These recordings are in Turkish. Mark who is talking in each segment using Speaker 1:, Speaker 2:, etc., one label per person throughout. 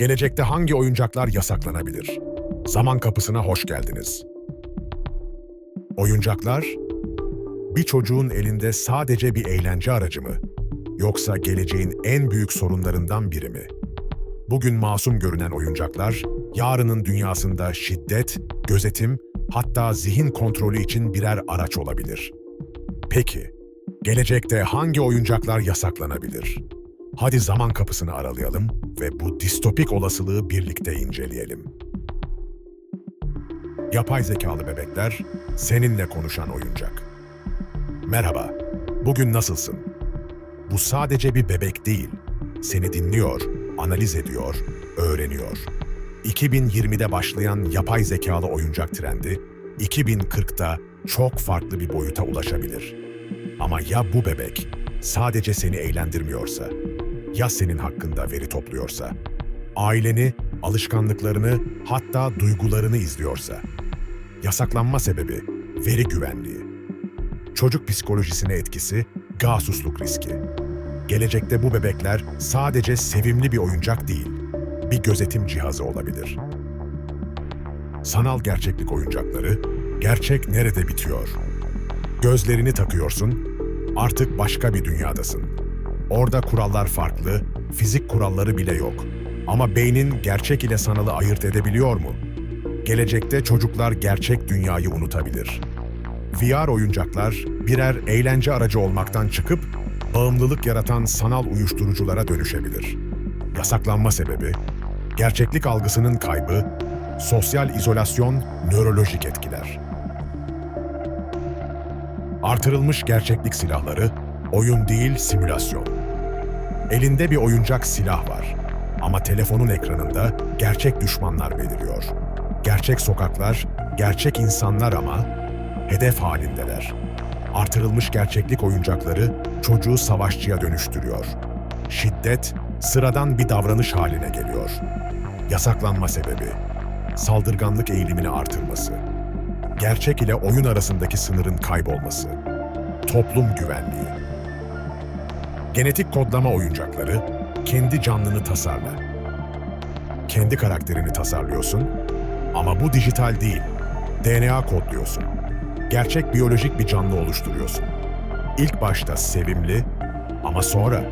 Speaker 1: Gelecekte hangi oyuncaklar yasaklanabilir? Zaman kapısına hoş geldiniz. Oyuncaklar, bir çocuğun elinde sadece bir eğlence aracı mı? Yoksa geleceğin en büyük sorunlarından biri mi? Bugün masum görünen oyuncaklar, yarının dünyasında şiddet, gözetim, hatta zihin kontrolü için birer araç olabilir. Peki, gelecekte hangi oyuncaklar yasaklanabilir? Hadi zaman kapısını aralayalım ve bu distopik olasılığı birlikte inceleyelim. Yapay zekalı bebekler, seninle konuşan oyuncak. Merhaba, bugün nasılsın? Bu sadece bir bebek değil, seni dinliyor, analiz ediyor, öğreniyor. 2020'de başlayan yapay zekalı oyuncak trendi, 2040'da çok farklı bir boyuta ulaşabilir. Ama ya bu bebek sadece seni eğlendirmiyorsa, ya senin hakkında veri topluyorsa, aileni, alışkanlıklarını, hatta duygularını izliyorsa? Yasaklanma sebebi veri güvenliği. Çocuk psikolojisine etkisi, gasusluk riski. Gelecekte bu bebekler sadece sevimli bir oyuncak değil, bir gözetim cihazı olabilir. Sanal gerçeklik oyuncakları, gerçek nerede bitiyor? Gözlerini takıyorsun, artık başka bir dünyadasın. Orada kurallar farklı, fizik kuralları bile yok. Ama beynin gerçek ile sanalı ayırt edebiliyor mu? Gelecekte çocuklar gerçek dünyayı unutabilir. VR oyuncaklar birer eğlence aracı olmaktan çıkıp bağımlılık yaratan sanal uyuşturuculara dönüşebilir. Yasaklanma sebebi, gerçeklik algısının kaybı, sosyal izolasyon, nörolojik etkiler. Artırılmış gerçeklik silahları, oyun değil simülasyon. Elinde bir oyuncak silah var ama telefonun ekranında gerçek düşmanlar beliriyor. Gerçek sokaklar, gerçek insanlar ama hedef halindeler. Artırılmış gerçeklik oyuncakları çocuğu savaşçıya dönüştürüyor. Şiddet sıradan bir davranış haline geliyor. Yasaklanma sebebi saldırganlık eğilimini artırması. Gerçek ile oyun arasındaki sınırın kaybolması. Toplum güvenliği. Genetik kodlama oyuncakları kendi canlını tasarla. Kendi karakterini tasarlıyorsun ama bu dijital değil. DNA kodluyorsun. Gerçek biyolojik bir canlı oluşturuyorsun. İlk başta sevimli ama sonra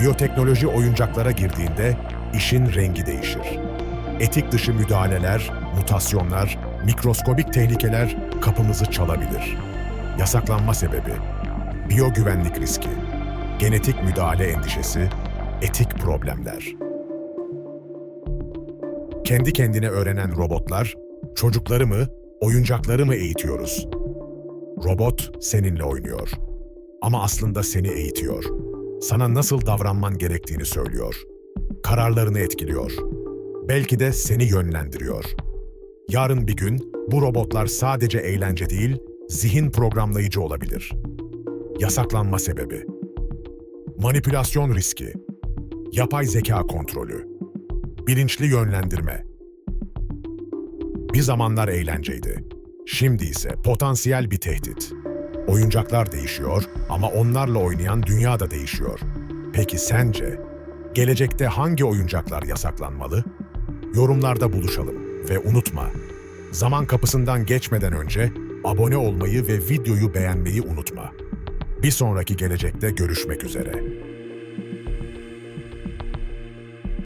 Speaker 1: biyoteknoloji oyuncaklara girdiğinde işin rengi değişir. Etik dışı müdahaleler, mutasyonlar, mikroskobik tehlikeler kapımızı çalabilir. Yasaklanma sebebi, biyogüvenlik riski, genetik müdahale endişesi, etik problemler. Kendi kendine öğrenen robotlar, çocukları mı, oyuncakları mı eğitiyoruz? Robot seninle oynuyor. Ama aslında seni eğitiyor. Sana nasıl davranman gerektiğini söylüyor. Kararlarını etkiliyor. Belki de seni yönlendiriyor. Yarın bir gün bu robotlar sadece eğlence değil, zihin programlayıcı olabilir. Yasaklanma sebebi. Manipülasyon riski. Yapay zeka kontrolü. Bilinçli yönlendirme. Bir zamanlar eğlenceydi. Şimdi ise potansiyel bir tehdit. Oyuncaklar değişiyor ama onlarla oynayan dünya da değişiyor. Peki sence gelecekte hangi oyuncaklar yasaklanmalı? Yorumlarda buluşalım ve unutma, zaman kapısından geçmeden önce abone olmayı ve videoyu beğenmeyi unutma. Bir sonraki gelecekte görüşmek üzere.